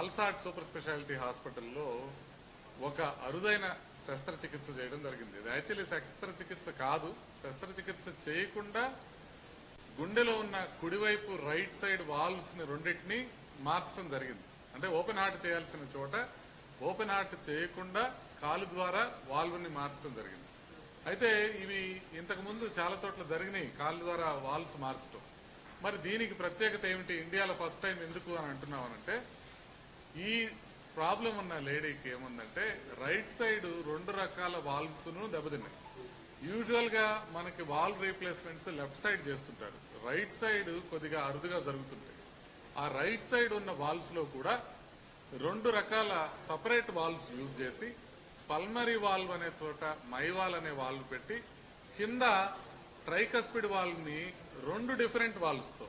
పల్సాట్ super speciality హాస్పిటల్లో ఒక అరుదైన శస్త్రచికిత్స చేయడం జరిగింది. ఇది యాక్చువల్లీ శస్త్రచికిత్స కాదు. శస్త్రచికిత్స చేయకుండా గుండెలో ఉన్న కుడివైపు రైట్ సైడ్ వాల్వ్స్ని రెండింటిని మార్చడం జరిగింది. అంటే ఓపెన్ హార్ట్ చేయాల్సిన చోట ఓపెన్ హార్ట్ చేయకుండా కాలు ద్వారా వాల్వ్ని మార్చడం జరిగింది. అయితే ఇవి ఇంతకుముందు చాలా చోట్ల జరిగినాయి కాలు ద్వారా వాల్వ్స్ మార్చడం మరి దీనికి ప్రత్యేకత ఏమిటి? ఇండియాలో ఫస్ట్ టైం ఎందుకు అని అంటున్నామనంటే ఈ ప్రాబ్లం ఉన్న లేడీకి ఏముందంటే రైట్ సైడ్ రెండు రకాల వాల్వ్స్ను దెబ్బతిన్నాయి. యూజువల్గా మనకి వాల్ రీప్లేస్మెంట్స్ లెఫ్ట్ సైడ్ చేస్తుంటారు. రైట్ సైడ్ కొద్దిగా అరుదుగా జరుగుతుంటాయి. ఆ రైట్ సైడ్ ఉన్న వాల్వ్స్లో కూడా రెండు రకాల సపరేట్ వాల్వ్స్ యూజ్ చేసి పల్మరీ వాల్వ్ అనే చోట మైవాల్ అనే వాల్వ్ పెట్టి కింద ట్రైకస్పిడ్ వాల్వ్ని రెండు డిఫరెంట్ వాల్వ్స్తో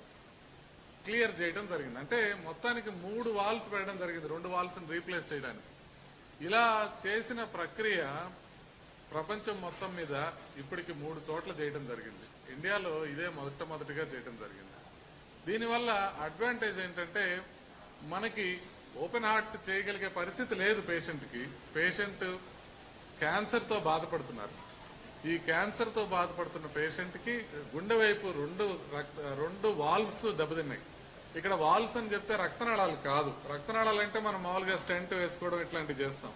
క్లియర్ చేయడం జరిగింది. అంటే మొత్తానికి మూడు వాల్స్ పెట్టడం జరిగింది. రెండు వాల్స్ని రీప్లేస్ చేయడానికి. ఇలా చేసిన ప్రక్రియ ప్రపంచం మొత్తం మీద ఇప్పటికి మూడు చోట్ల చేయడం జరిగింది. ఇండియాలో ఇదే మొదటమొదటిగా చేయడం జరిగింది. దీనివల్ల అడ్వాంటేజ్ ఏంటంటే మనకి ఓపెన్ హార్ట్ చేయగలిగే పరిస్థితి లేదు పేషెంట్కి. పేషెంట్ క్యాన్సర్తో బాధపడుతున్నారు. ఈ క్యాన్సర్తో బాధపడుతున్న పేషెంట్కి గుండె వైపు రెండు రక్త రెండు వాల్వ్స్ దెబ్బతిన్నాయి. ఇక్కడ వాల్వ్స్ అని చెప్తే రక్తనాళాలు కాదు. రక్తనాళాలు అంటే మనం మామూలుగా స్టెంట్ వేసుకోవడం ఇట్లాంటివి చేస్తాం.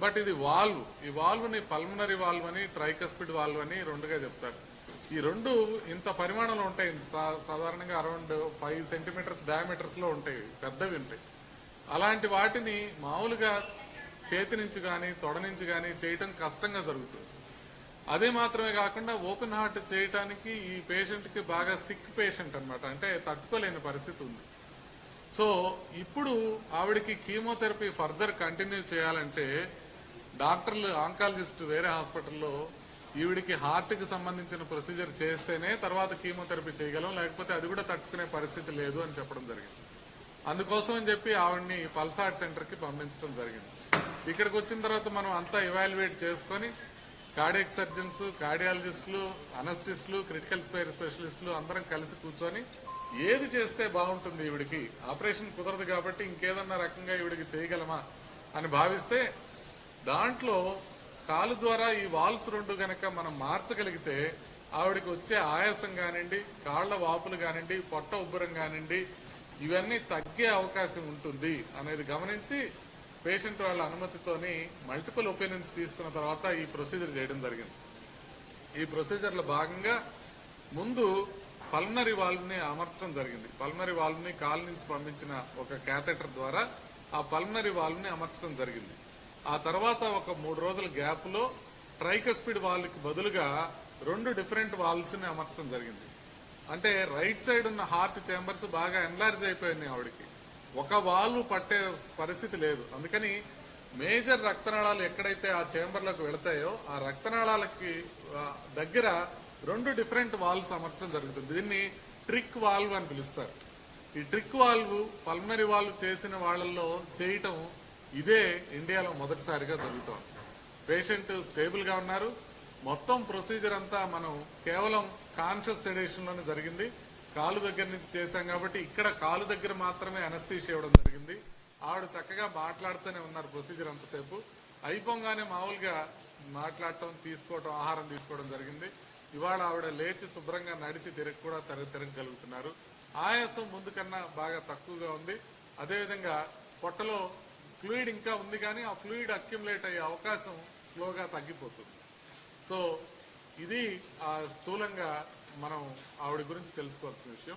బట్ ఇది వాల్వ్ ఈ వాల్వ్ని పల్మనరీ వాల్వ్ అని ట్రైకస్పిడ్ వాల్వ్ అని రెండుగా చెప్తారు. ఈ రెండు ఇంత పరిమాణంలో ఉంటాయి. సా- సాధారణంగా అరౌండ్ ఫైవ్ సెంటీమీటర్స్ డయామీటర్స్లో ఉంటాయి. పెద్దవి ఉంటాయి. అలాంటి వాటిని మామూలుగా చేతి నుంచి కానీ తొడ నుంచి కానీ చేయటం కష్టంగా జరుగుతుంది. అదే మాత్రమే కాకుండా ఓపెన్ హార్ట్ చేయటానికి ఈ పేషెంట్కి బాగా సిక్ పేషెంట్ అన్నమాట. అంటే తట్టుకోలేని పరిస్థితి ఉంది. సో ఇప్పుడు ఆవిడకి కీమోథెరపీ ఫర్దర్ కంటిన్యూ చేయాలంటే డాక్టర్లు ఆంకాలజిస్ట్ వేరే హాస్పిటల్లో ఈవిడికి హార్ట్కి సంబంధించిన ప్రొసీజర్ చేస్తేనే తర్వాత కీమోథెరపీ చేయగలం లేకపోతే అది కూడా తట్టుకునే పరిస్థితి లేదు అని చెప్పడం జరిగింది. అందుకోసం అని చెప్పి ఆవిడ్ని పల్సాట్ సెంటర్కి పంపించడం జరిగింది. ఇక్కడికి వచ్చిన తర్వాత మనం అంతా ఇవాల్యుయేట్ చేసుకొని కార్డియక్ సర్జన్స్ కార్డియాలజిస్టులు అనస్టిస్టులు క్రిటికల్ స్పేర్ స్పెషలిస్టులు అందరం కలిసి కూర్చొని ఏది చేస్తే బాగుంటుంది ఈవిడికి? ఆపరేషన్ కుదరదు కాబట్టి ఇంకేదన్నా రకంగా ఈవిడికి చేయగలమా అని భావిస్తే దాంట్లో కాలు ద్వారా ఈ వాల్స్ రెండు గనక మనం మార్చగలిగితే ఆవిడకి వచ్చే ఆయాసం కానివ్వండి కాళ్ళ వాపులు కానివ్వండి పొట్ట ఉబ్బరం కానివ్వండి ఇవన్నీ తగ్గే అవకాశం ఉంటుంది అనేది గమనించి పేషెంట్ వాళ్ళ అనుమతితోని మల్టిపుల్ ఒపీనియన్స్ తీసుకున్న తర్వాత ఈ ప్రొసీజర్ చేయడం జరిగింది. ఈ ప్రొసీజర్లో భాగంగా ముందు పల్మనరీ వాల్వ్ని అమర్చడం జరిగింది. పల్మనరీ వాల్వ్ని కాల్ కాలు నుంచి పంపించిన ఒక క్యాథెటర్ ద్వారా ఆ పల్మనరీ వాల్వ్ని అమర్చడం జరిగింది. ఆ తర్వాత ఒక మూడు రోజుల గ్యాప్లో ట్రైకస్పిడ్ వాల్వ్కి బదులుగా రెండు డిఫరెంట్ వాల్వ్స్ని అమర్చడం జరిగింది. అంటే రైట్ సైడ్ ఉన్న హార్ట్ చేంబర్స్ బాగా ఎన్లార్జ్ అయిపోయినాయి ఆవిడకి. ఒక వాళ్ళు పట్టే పరిస్థితి లేదు. అందుకని మేజర్ రక్తనాళాలు ఎక్కడైతే ఆ చేంబర్లకు వెళతాయో ఆ రక్తనాళాలకి దగ్గర రెండు డిఫరెంట్ వాల్వ్స్ అమర్చడం జరుగుతుంది. దీన్ని ట్రిక్ వాల్వ్ అని పిలుస్తారు. ఈ ట్రిక్ వాల్వ్ పల్మనరీ వాల్వ్ చేసిన వాళ్ళల్లో చేయటం ఇదే ఇండియాలో మొదటిసారిగా జరుగుతోంది. పేషెంట్ స్టేబుల్గా ఉన్నారు. మొత్తం ప్రొసీజర్ అంతా మనం కేవలం కాన్షియస్ సెడేషన్లోనే జరిగింది. కాలు దగ్గర నుంచి చేశాం కాబట్టి ఇక్కడ కాలు దగ్గర మాత్రమే అనస్థీషియా ఇవ్వడం జరిగింది. ఆవిడ చక్కగా మాట్లాడుతూనే ఉన్నారు ప్రొసీజర్ అంతసేపు. అయిపోగానే మామూలుగా మాట్లాడటం తీసుకోవటం ఆహారం తీసుకోవడం జరిగింది. ఇవాళ ఆవిడ లేచి శుభ్రంగా నడిచి తిరగ కూడా తిరగ తిరగగలుగుతున్నారు. ఆయాసం ముందు కన్నా బాగా తక్కువగా ఉంది. అదేవిధంగా పొట్టలో ఫ్లూయిడ్ ఇంకా ఉంది కానీ ఆ ఫ్లూయిడ్ అక్యుములేట్ అయ్యే అవకాశం స్లోగా తగ్గిపోతుంది. సో ఇది ఆ స్థూలంగా మనం ఆవిడ గురించి తెలుసుకోవాల్సిన విషయం.